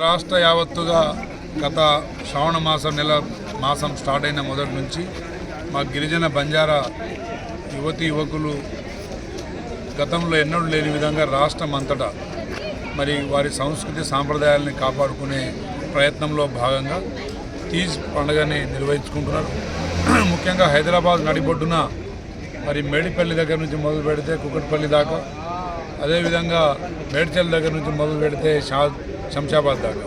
రాష్ట్ర యావత్తుగా గత శ్రావణ మాసం నెల మాసం స్టార్ట్ అయిన మొదటి నుంచి మా గిరిజన బంజారా యువతి యువకులు గతంలో ఎన్నడూ లేని విధంగా రాష్ట్రం అంతటా మరి వారి సంస్కృతి సాంప్రదాయాలని కాపాడుకునే ప్రయత్నంలో భాగంగా తీజ్ పండుగని నిర్వహించుకుంటున్నారు. ముఖ్యంగా హైదరాబాద్ నడిబొడ్డున మరి మేడిపల్లి దగ్గర నుంచి మొదలు పెడితే కుకట్పల్లి దాకా అదేవిధంగా మేడ్చల్ దగ్గర నుంచి మొదలు పెడితే షా శంషాబాద్ దాకా.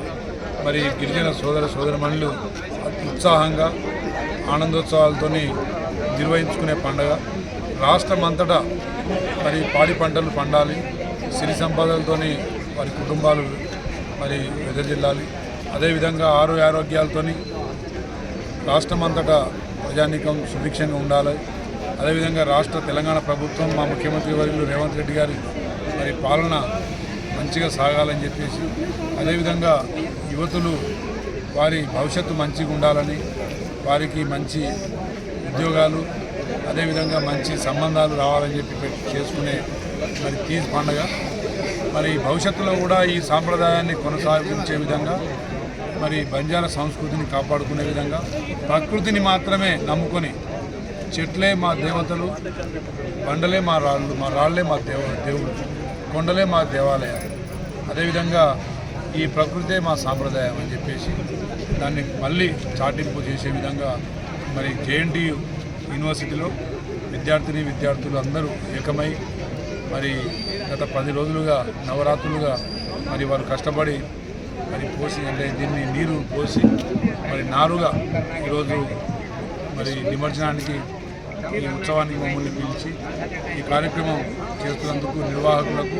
మరి గిరిజన సోదర సోదరమణులు ఉత్సాహంగా ఆనందోత్సవాలతోని నిర్వహించుకునే పండగ. రాష్ట్రం అంతటా మరి పాడి పంటలు పండాలి. సిరి సంపదలతోని వారి కుటుంబాలు మరి వెదజిల్లాలి. అదేవిధంగా ఆరోగ్య ఆరోగ్యాలతోని రాష్ట్రం అంతటా ప్రజానీకం సుభిక్షంగా ఉండాలి. అదేవిధంగా రాష్ట్ర తెలంగాణ ప్రభుత్వం మా ముఖ్యమంత్రి వర్యులు రేవంత్ రెడ్డి గారి మరి పాలన మంచిగా సాగాలని చెప్పేసి అదేవిధంగా యువతులు వారి భవిష్యత్తు మంచిగా ఉండాలని వారికి మంచి ఉద్యోగాలు అదేవిధంగా మంచి సంబంధాలు రావాలని చెప్పి పెట్టి చేసుకునే మరి తీజ్ పండగ. మరి భవిష్యత్తులో కూడా ఈ సాంప్రదాయాన్ని కొనసాగించే విధంగా మరి బంజారా సంస్కృతిని కాపాడుకునే విధంగా ప్రకృతిని మాత్రమే నమ్ముకొని చెట్లే మా దేవతలు బండలే మా రాళ్ళు మా రాళ్ళే మా దేవ దేవుడు కొండలే మా దేవాలయాలు అదేవిధంగా ఈ ప్రకృతే మా సాంప్రదాయం అని చెప్పేసి దాన్ని మళ్ళీ చాటింపు చేసే విధంగా మరి జేఎన్టీయు యూనివర్సిటీలో విద్యార్థిని విద్యార్థులు అందరూ ఏకమై మరి గత పది రోజులుగా నవరాత్రులుగా మరి వారు కష్టపడి మరి పోసి అంటే దీన్ని నీరు పోసి మరి నారుగా ఈరోజు మరి నిమజ్జనానికి ఈ ఉత్సవానికి మమ్మల్ని పిలిచి ఈ కార్యక్రమం చేస్తున్నందుకు నిర్వాహకులకు